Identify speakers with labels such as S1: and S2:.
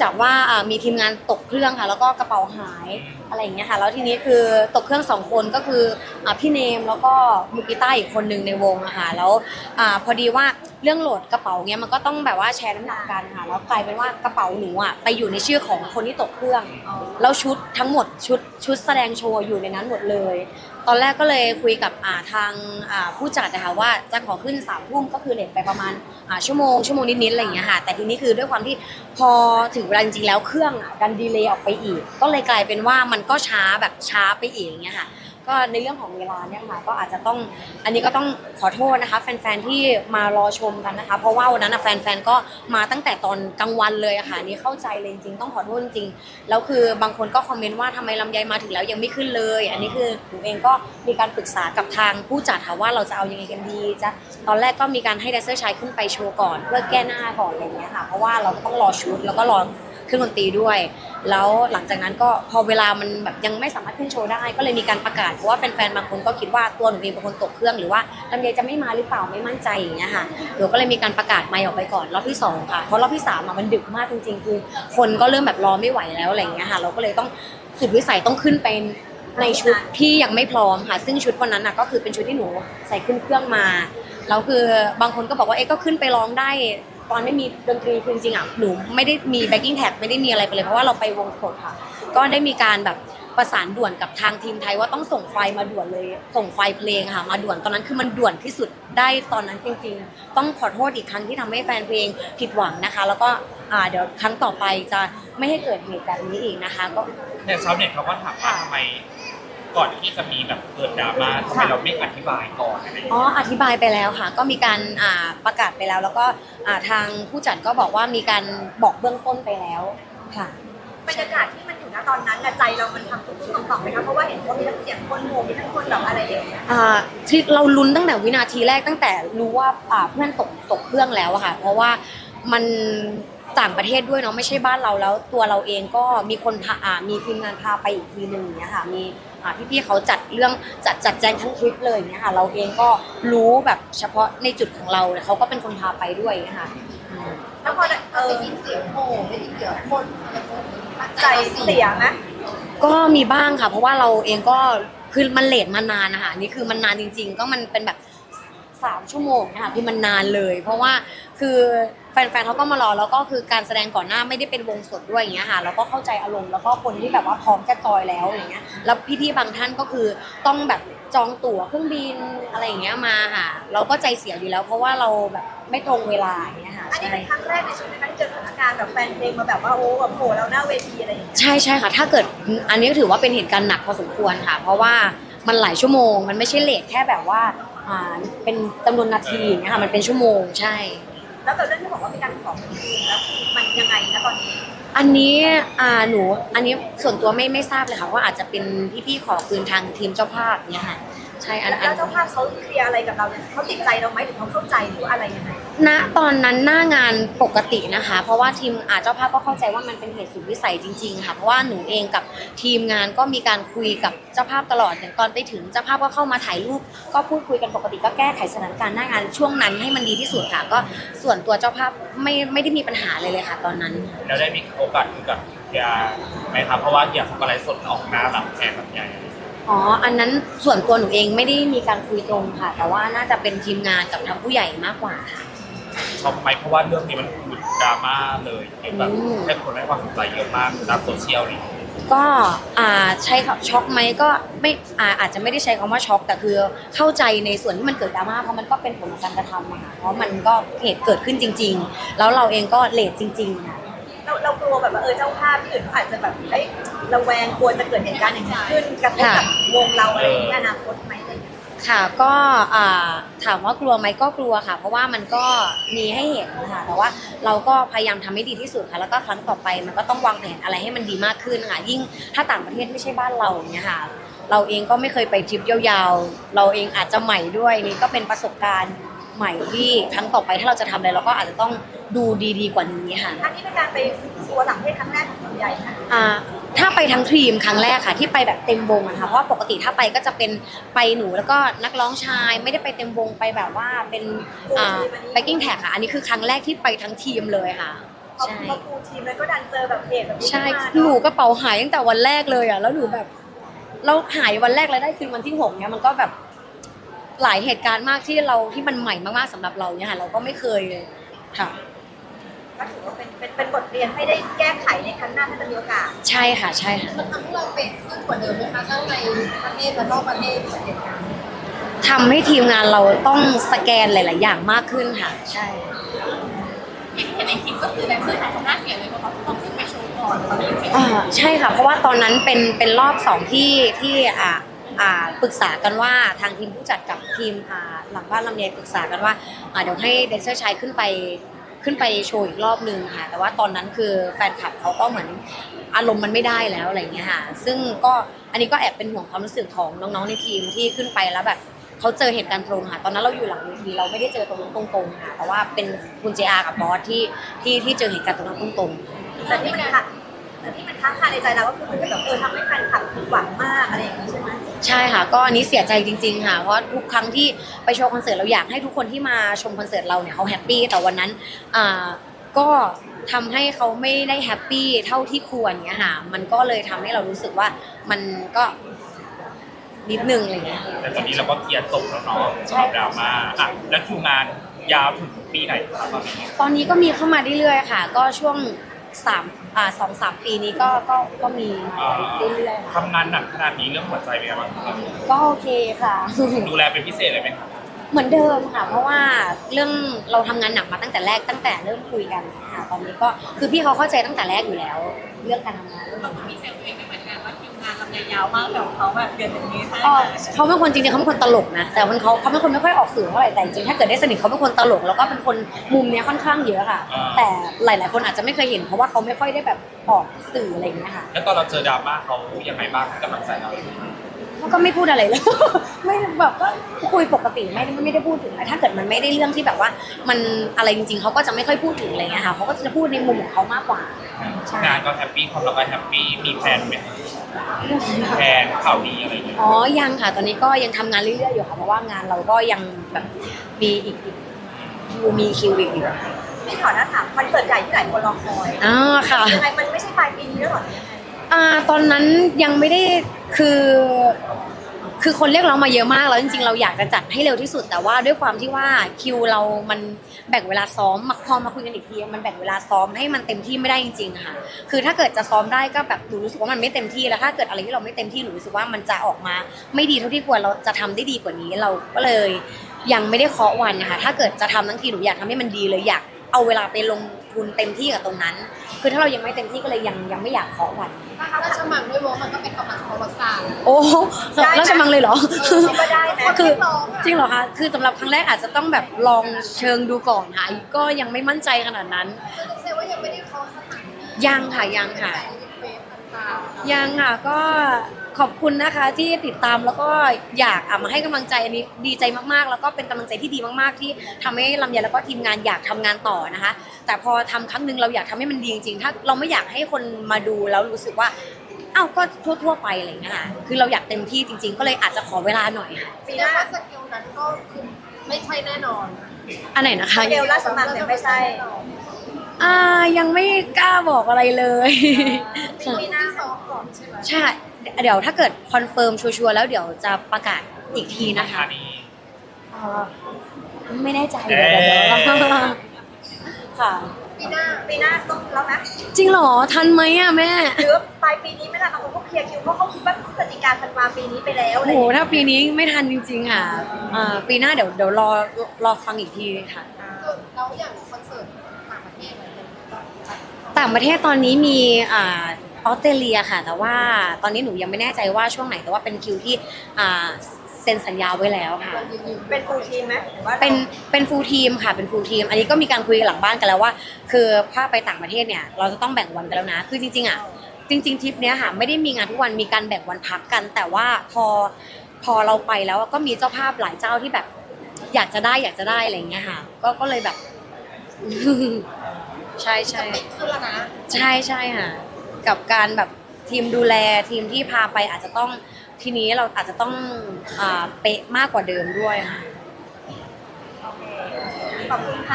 S1: จากว่าอ่ามีทีมงานตกเครื่องค่ะ แล้วก็กระเป๋าหายอะไรอย่างเงี้ยค่ะ แล้วทีนี้คือตกเครื่องสองคนก็คืออ่าพี่เนมแล้วก็มือกีตาร์อีกคนหนึ่งในวงอะค่ะแล้วอาพอดีว่าเรื่องโหลดกระเป๋าเงี้ยมันก็ต้องแบบว่าแชร์น้ำหนักกันค่ะแล้วกลายเป็นว่ากระเป๋าหนูอะไปอยู่ในชื่อของคนที่ตกเครื่องแล้วชุดทั้งหมดชุดชุดแสดงโชว์อยู่ในนั้นหมดเลย ตอนแรกก็เลยคุยกับอ่าทางอ่าผู้จัดนะคะว่าจะขอขึ้นสามทุ่มก็คือเลทไปประมาณอ่าชั่วโมงชั่วโมงนิดๆอะไรอย่างเงี้ยค่ะแต่ทีนี้คือด้วยความที่พอถึงเวลาจริงๆแล้วเครื่องอะดันดีเลย์ออกไปอีก ก็เลยกลายเป็นว่ามันก็ช้าแบบช้าไปอีกอย่างเงี้ยค่ะ ก็ในเรื่องของเวลาเนี่ยค่ะก็อาจจะต้องอันนี้ก็ต้องขอโทษนะคะ แฟนๆที่มารอชมกันนะคะ เพราะว่าวันนั้นน่ะแฟนๆก็มาตั้งแต่ตอนกลางวันเลยอะค่ะนี่เข้าใจเลยจริงๆต้องขอโทษจริงๆแล้วคือบางคนก็คอมเมนต์ว่าทำไมลำไยมาถึงแล้วยังไม่ขึ้นเลย อันนี้คือหนูเองก็มีการปรึกษากับทางผู้จัดค่ะว่าเราจะเอายังไงกันดีจะตอนแรกก็มีการให้แดนเซอร์ชายขึ้นไปโชว์ก่อน เพื่อแก้หน้าก่อนอะไรอย่างเงี้ยค่ะเพราะว่าเราก็ต้องรอชุดแล้วก็รอ เครื่องดนตรีด้วย แล้วหลังจากนั้นก็พอเวลามันแบบยังไม่สามารถขึ้นโชว์ได้ ก็เลยมีการประกาศเพราะว่าแฟนๆบางคนก็คิดว่าตัวหนูเองเป็นคนตกเครื่องหรือว่าลำไยจะไม่มาหรือเปล่าไม่มั่นใจอย่างเงี้ยค่ะหนูก็เลยมีการประกาศไม่ออกไปก่อนรอบที่สองค่ะเพราะรอบที่สามมันดึกมากจริงๆคือคนก็เริ่มแบบรอไม่ไหวแล้วอะไรเงี้ยค่ะเราก็เลยต้องสุดวิสัยต้องขึ้นไปในชุดที่ยังไม่พร้อมค่ะซึ่งชุดวันนั้นน่ะก็คือเป็นชุดที่หนูใส่ขึ้นเครื่องมาแล้วคือบางคนก็บอกว่าเอ๊ะก็ขึ้นไปร้องได้ ตอนไม่มีดนตรีคือจริงๆอะหนูไม่ได้มีแบ็กกิ้งแท็กไม่ได้มีอะไรไปเลยเพราะว่าเราไปวงสดค่ะ ก็ได้มีการแบบประสานด่วนกับทางทีมไทยว่าต้องส่งไฟล์มาด่วนเลย ส่งไฟล์เพลงค่ะ มาด่วนตอนนั้นคือมันด่วนที่สุดได้ตอนนั้นจริง ๆ ต้องขอโทษอีกครั้งที่ทำให้แฟนเพลงผิดหวังนะคะ แล้วก็อ่าเดี๋ยวครั้งต่อไปจะไม่ให้เกิดเหตุแบบนี้อีกนะคะก็
S2: เนี่ยชาวเน็ตเขาก็ถามว่าทำไม ก่อนที่จะมีแบบเกิดดราม่าทำไมเราไม่อธิบายก่อนอะไรอย่าง
S1: อ๋อ
S2: เงี้ย
S1: อธิบายไปแล้วค่ะ ก็มีการอ่าประกาศไปแล้ว แล้วก็อ่าทางผู้จัดก็บอกว่ามีการบอกเบื้องต้นไปแล้วค่ะ
S3: บรรยากาศที่มันอยู่ณตอนนั้นน่ะใจเรามันทำตุ้มๆต่อมๆไหมคะเพราะว่าเห็นว่ามีทั้งเสียงคนโห่มีทั้งคนแบบอะไรอย่างเงี้ย
S1: อ่าที่เราลุ้นตั้งแต่วินาทีแรกตั้งแต่รู้ว่าอ่าเพื่อนตกตกเครื่องแล้วอะค่ะ เพราะว่ามันต่างประเทศด้วยเนาะไม่ใช่บ้านเราแล้ว ตัวเราเองก็มีคนพาอ่ามีทีมงานพาไปอีกทีหนึ่งอย่างเงี้ยค่ะมี อ่าพี่ๆเขาจัดเรื่องจัดจัดแจงทั้งทริปเลยอย่างเงี้ยค่ะ เราเองก็รู้แบบเฉพาะในจุดของเราเขาก็เป็นคนพาไปด้วยอย่างเงี้ยค่ะอืม
S3: แล้วพอได้เออ
S4: ได้ยินเสียงโห่ได้ยินเสียงคน
S3: ใจเสียไหม
S1: ก็มีบ้างค่ะ เพราะว่าเราเองก็คือมันเลทมานานนะคะอันนี่คือมันนานจริง ๆ ก็มันเป็นแบบสามชั่วโมงนะคะคือมันนานเลย เพราะว่าคือ แฟนๆเขาก็มารอแล้วก็คือการแสดงก่อนหน้าไม่ได้เป็นวงสดด้วยอย่างเงี้ยค่ะแล้วก็เข้าใจอารมณ์แล้วก็คนที่แบบว่าพร้อมจะจอยแล้วอย่างเงี้ยแล้วพี่ๆบางท่านก็คือต้องแบบจองตั๋วเครื่องบินอะไรอย่างเงี้ยมาค่ะ เราก็ใจเสียอยู่แล้ว เพราะว่าเราแบบไม่ตรงเวลาอย่างเงี้ยค่ะ
S3: อันนี้
S1: ใช่
S3: เป็นครั้งแรกในชีวิตนะคะที่เจอสถานการณ์แบบแฟนเพลงมาแบบว่าโอ้แบบโผล่เราหน้าเวทีอะไรอย่างเงี้ย
S1: ใช่ใช่ค่ะ ถ้าเกิดอันนี้ก็ถือว่าเป็นเหตุการณ์หนักพอสมควรค่ะ เพราะว่ามันหลายชั่วโมง มันไม่ใช่เลทแค่แบบว่าอ่าเป็นจำนวนนาทีอย่างเงี้ยค่ะมันเป็นชั่วโมงใช่
S3: แล้วแต่เรื่องที่บอกว่ามีการขอคืนแล้วมันยังไงนะตอนนี้
S1: อันนี้อ่าหนูอันนี้ส่วนตัวไม่ไม่ทราบเลยค่ะว่าอาจจะเป็นพี่ๆขอคืนทางทีมเจ้าภาพเนี่ยค่ะ ใช่อัน
S3: แล้ว
S1: อัน
S3: เจ้าภาพเขาเคลียร์อะไรกับเราเนี่ยเขาติดใจเราไหมหรือเขาเข้าใจหรือว่าอะไรยังไง
S1: ณตอนนั้นหน้างานปกตินะคะ เพราะว่าทีมอาเจ้าภาพก็เข้าใจว่ามันเป็นเหตุสุดวิสัยจริง ๆ ค่ะ เพราะว่าหนูเองกับทีมงานก็มีการคุยกับเจ้าภาพตลอดอย่างตอนไปถึงเจ้าภาพก็เข้ามาถ่ายรูป ก็พูดคุยกันปกติก็แก้ไขสถานการณ์หน้างานช่วงนั้นให้มันดีที่สุดค่ะ ก็ส่วนตัวเจ้าภาพไม่ไม่ได้มีปัญหาเลยเลยค่ะ ตอนนั้น
S2: แล้วได้มีโอกาสคุยกับเฮียไหมครับเพราะว่าเฮียเขาก็ไลฟ์สดออกหน้าแบบแทนแบบใหญ่
S1: อ๋ อ อันนั้นส่วนตัวหนูเองไม่ได้มีการคุยตรงค่ะ แต่ว่าน่าจะเป็นทีมงานกับทางผู้ใหญ่มากกว่าค่ะ
S2: ชอบไหมเพราะว่าเรื่องนี้มันหลุดดราม่าเลยเกี่ยวกับ
S1: อืม
S2: ให้คนให้ความสนใจเยอะมากตามโซเชียลนี่
S1: ก็อ่าใช้คำช็อกไหมก็ไม่อ่าอาจจะไม่ได้ใช้คำว่าช็อกแต่คือเข้าใจในส่วนที่มันเกิดดราม่าเพราะมันก็เป็นผลของการกระทำอะค่ะเพราะมันก็เหตุเกิดขึ้นจริง ๆ แล้วเราเองก็เลทจริงๆค่ะ
S3: เราเรากลัวแบบว่าเออเจ้าภาพที่อื่นเขาอาจจะแบบเอ้ยระแวงกลัวจะเกิดเหตุการณ์อย่างนี้ขึ้นกระทบกับวงเราอะไรอย่างเงี้ยอนาคตไหมอะไรอย่างเงี้ย
S1: ค่ะก็อ่าถามว่ากลัวไหมก็กลัวค่ะ เพราะว่ามันก็มีให้เห็นค่ะแต่ว่าเราก็พยายามทำให้ดีที่สุดค่ะ แล้วก็ครั้งต่อไปมันก็ต้องวางแผนอะไรให้มันดีมากขึ้นค่ะ ยิ่งถ้าต่างประเทศไม่ใช่บ้านเราอย่างเงี้ยค่ะ เราเองก็ไม่เคยไปทริปยาวๆ เราเองอาจจะใหม่ด้วยนี่ก็เป็นประสบการณ์ ใหม่ที่ครั้งต่อไปถ้าเราจะทำอะไรเราก็อาจจะต้องดูดีๆกว่านี้ค่ะ
S3: อันนี้เป็นการไปทัวร์ต่างประเทศครั้งแรกของลำไยค่ะ
S1: อ่าถ้าไปทั้งทีมครั้งแรกค่ะ ที่ไปแบบเต็มวงอะค่ะเพราะว่าปกติถ้าไปก็จะเป็นไปหนูแล้วก็นักร้องชายไม่ได้ไปเต็มวงไปแบบว่าเป็นอ่า backing tag ค่ะ อันนี้คือครั้งแรกที่ไปทั้งทีมเลยค่ะ
S3: พอ
S1: ใช่
S3: พอฟูลทีมแล้วก็ดันเจอแบบเหตุแบบนี้
S1: ใช่
S3: ขึ้นมา
S1: หนู
S3: เนาะ
S1: กระเป๋าหายตั้งแต่วันแรกเลยอะแล้วหนูแบบ เราหายวันแรกแล้วได้คืนวันที่หกเนี่ยมันก็แบบ หลายเหตุการณ์มากที่เราที่มันใหม่มากๆสำหรับเราเนี่ยค่ะเราก็ไม่เคยเลยค่ะ
S3: ก็ถือว่าเป็นเป็นเป็นบทเรียนให้ได้แก้ไขในครั้งหน้าถ้าจะมีโอกาส
S1: ใช่ค่ะใช่ค่ะ
S4: มันทำให้เราเป็นขึ้นกว่าเดิมไหมคะทั้งในประเทศและนอกประเทศจากเหตุการณ์
S1: ทำให้ทีมงานเราต้องสแกนหลาย ๆ อย่างมากขึ้นค่ะ ใช่
S4: เห็นในคลิปก็คือในเพื่อนของหน้าเสียเลยเพราะเขาต้องขึ้นไปโชว์ก่อนตอนนี้
S1: อ่าใช่ค่ะ เพราะว่าตอนนั้นเป็นเป็นรอบสองที่ที่อ่าอ่า ปรึกษากันว่าทางทีมผู้จัดกับทีมหลังบ้านลำไยปรึกษากันว่าเดี๋ยวให้เดนเซอร์ชายขึ้นไปขึ้นไปโชว์อีกรอบนึงค่ะ แต่ว่าตอนนั้นคือแฟนคลับเขาก็เหมือนอารมณ์มันไม่ได้แล้วอะไรอย่างเงี้ยค่ะ ซึ่งก็อันนี้ก็แอบเป็นห่วงความรู้สึกของน้องๆในทีมที่ขึ้นไปแล้วแบบเขาเจอเหตุการณ์ตรงค่ะ ตอนนั้นเราอยู่หลังเวทีเราไม่ได้เจอตรงนั้นตรงๆค่ะ แต่ว่าเป็นคุณเจอากับบอสที่ที่ที่เจอเหตุการณ์ตรงนั้นตรงๆ
S3: แต่ที่มันค่ะแต่ที่มันค้างคาในใจเราก็คือเหมือนกับแบบเออทำให้แฟนคลับผิดหวังมากอะไรอย่างนี้ใช่ไหม
S1: ใช่ค่ะ ก็อันนี้เสียใจจริง ๆ ค่ะ เพราะทุกครั้งที่ไปโชว์คอนเสิร์ตเราอยากให้ทุกคนที่มาชมคอนเสิร์ตเราเนี่ยเขาแฮปปี้แต่วันนั้นอ่าก็ทำให้เขาไม่ได้แฮปปี้เท่าที่ควรเงี้ยค่ะ มันก็เลยทำให้เรารู้สึกว่ามันก็นิดนึงอะไรเงี้ย
S2: แต่ตอนนี้เราก็เคลียร์จบแล้วเนาะสำหรับดราม่าอะแล้วคิวงานยาวถึงปีไหนครับตอนนี้
S1: ตอนนี้ก็มีเข้ามาเรื่อยๆค่ะ ก็ช่วง สามอ่าสองสามปีนี้ก็ก็ก็มีมาเรื่อยๆค่ะ
S2: ทำงานหนักขนาดนี้เรื่องหัวใจเป็นไงบ้างครับ
S1: ก็โอเคค่ะ
S2: ดูแลเป็นพิเศษเลยไหมครับ
S1: เหมือนเดิมค่ะ เพราะว่าเรื่องเราทำงานหนักมาตั้งแต่แรกตั้งแต่เริ่มคุยกันค่ะตอนนี้ก็คือพี่เขาเข้าใจตั้งแต่แรกอยู่แล้ว เรื่องการทำงานเรื่องนี้
S4: มีเซลล์เองไม่เหมือนกันว่าคิวงานลำไยยาวมากแต่ของเขาแบบเดือนหนึ่งนี้ให้
S1: ก็เขาเป็นคนจริงๆเขาเป็นคนตลกนะ แต่มันเขาเขาเป็นคนไม่ค่อยออกสื่อเท่าไหร่แต่จริงๆถ้าเกิดได้สนิทเขาเป็นคนตลกแล้วก็เป็นคนมุมเนี้ยค่อนข้างเยอะค่ะแต่หลาย ๆ คนอาจจะไม่เคยเห็นเพราะว่าเขาไม่ค่อยได้แบบออกสื่ออะไรอย่างเงี้ยค่ะ
S2: แล้วตอนเราเจอดราม่าเขายังไงบ้างให้กำลังใจเรา
S1: เขา ก็ไม่พูดอะไรเลย ไม่แบบก็คุยปกติไม่ได้ไม่ได้พูดถึงอะไรถ้าเกิดมันไม่ได้เรื่องที่แบบว่า มันอะไรจริงๆเขาก็จะไม่ค่อยพูดถึงอะไรเงี้ยค่ะเขาก็จะพูดในมุมของเขามากกว่า ใช่
S2: งานก็แฮปปี้ความรักก็แฮปปี้มีแพลนไหมแพลนข่าวดีอะไรอย่างเงี้ย
S1: อ๋อยังค่ะ ตอนนี้ก็ยังทำงานเรื่อยๆอยู่ค่ะเพราะว่างานเราก็ยังแบบมีอีกอีกคิวมีคิวอีกอยู่
S3: พี่ขอหน้าถามคอนเสิร์ตใหญ่ที่หลายคนรอคอย
S1: อ๋อค่ะ
S3: ยังไงมันไม่ใช่ปลายปีนี้แล้วหรอเนี่ย
S1: อ่าตอนนั้นยังไม่ได้ คือคือคนเรียกร้องมาเยอะมากแล้วจริงๆเราอยากจะจัดให้เร็วที่สุด แต่ว่าด้วยความที่ว่าคิวเรามันแบ่งเวลาซ้อมมาพอมาคุยกันอีกทีมันแบ่งเวลาซ้อมให้มันเต็มที่ไม่ได้จริงๆค่ะ คือถ้าเกิดจะซ้อมได้ก็แบบหนูรู้สึกว่ามันไม่เต็มที่แล้วถ้าเกิดอะไรที่เราไม่เต็มที่หนูรู้สึกว่ามันจะออกมา ไม่ดีเท่าที่ควรเราจะทำได้ดีกว่านี้เราก็เลยยังไม่ได้เคาะวันนะคะถ้าเกิดจะทำทั้งทีหนูอยากทำให้มันดีเลยอยากเอาเวลาไปลง ทุนเต็มที่กับตรงนั้น คือถ้าเรายังไม่เต็มที่ก็เลยยังยังไม่อยากเคาะวัน
S4: ราชมังด้วยวงมันก็เป็นประวัติประวัติศาสตร์
S1: โอ้แล้วจะมังเลยเหรอ
S3: ก็ได้นะ
S1: คือ
S4: ร้องอะ
S1: จริงเหรอคะคือสำหรับครั้งแรกอาจจะต้องแบบลองเชิงดูก่อนค่ะก็ยังไม่มั่นใจขนาดนั้น
S4: ก็จะเซลว่ายังไม่ได้เข้าสถานที่
S1: ยังค่ะยังค่ะ
S4: แต่เฟซต่างๆ
S1: ยังค่ะก็ ขอบคุณนะคะที่ติดตามแล้วก็อยากอะมาให้กำลังใจอันนี้ดีใจมากๆ แล้วก็เป็นกำลังใจที่ดีมากๆ ที่ทำให้ลำไยแล้วก็ทีมงานอยากทำงานต่อนะคะ แต่พอทำครั้งหนึ่งเราอยากทำให้มันดีจริงๆถ้าเราไม่อยากให้คนมาดูแล้วรู้สึกว่าอ้าวก็ทั่วๆไปอะไรอย่างเงี้ยค่ะคือเราอยากเต็มที่จริง ๆ ก็เลยอาจจะขอเวลาหน่อยค่ะ
S4: แสดงว่าสเกลนั้นก็คือไม่ใช่แน่นอน
S1: อันไหนนะคะ
S3: เบลราชมังเนี่ยไม่ใช่
S1: อ่ายังไม่กล้าบอกอะไรเลย
S4: ปีหน้าซ้อมก่อนใช่ไหม
S1: ใช่ เดี๋ยวถ้าเกิดคอนเฟิร์มชัวร์ๆแล้วเดี๋ยวจะประกาศอีกทีนะคะ
S2: อันนี้
S1: อ่าไม่แน่ใจเดี๋ยวเดี๋ยวเดี๋ยวค่ะ
S4: ปีหน้า
S3: ปีหน้าต้องแล้วนะ
S1: จริงเหรอทันไหมอะแม่
S3: หรือว่าปลายปีนี้ไม่ล่ะบางคนก็เคลียร์คิวเพราะเขาคิดว่าพฤศจิกาธันวาปีนี้ไปแล้ว
S1: โอ้
S3: อะไรอ
S1: โห
S3: ย่างเงี้ย
S1: ถ้าปีนี้ไม่ทันจริงๆค่ะอ่าปีหน้าเดี๋ยวเดี๋ยวรอรอฟังอีกทีค่ะ
S4: คือแล้วอย่างคอนเสิร์ตต่างประเทศอะไรอย่างเงี้ย
S1: ต่างประเทศตอนนี้มีอ่า ออสเตรเลียค่ะ แต่ว่าตอนนี้หนูยังไม่แน่ใจว่าช่วงไหนแต่ว่าเป็นคิวที่อ่าเซ็นสัญญาไว้แล้วค่ะ
S3: เป็นฟูลทีมไหมหรือว่า
S1: เป็นเป็นฟูลทีมค่ะเป็นฟูลทีม อันนี้ก็มีการคุยหลังบ้านกันแล้วว่า คือถ้าไปต่างประเทศเนี่ย เราจะต้องแบ่งวันกันแล้วนะ คือจริงๆอะจริง ๆทริปเนี้ยค่ะไม่ได้มีงานทุกวันมีการแบ่งวันพักกัน แต่ว่าพอพอเราไปแล้วก็มีเจ้าภาพหลายเจ้าที่แบบ อยากจะได้อยากจะได้อะไรอย่างเงี้ยค่ะ ก็ก็เลยแบบ ใช่ใช่
S4: ติดขึ้นแล้วนะ
S1: ใช่ใช่ค่ะ กับการแบบทีมดูแลทีมที่พาไปอาจจะต้องทีนี้เราอาจจะต้องอ่าเป๊ะมากกว่าเดิมด้วยค่ะ
S3: ขอบคุณค่ะ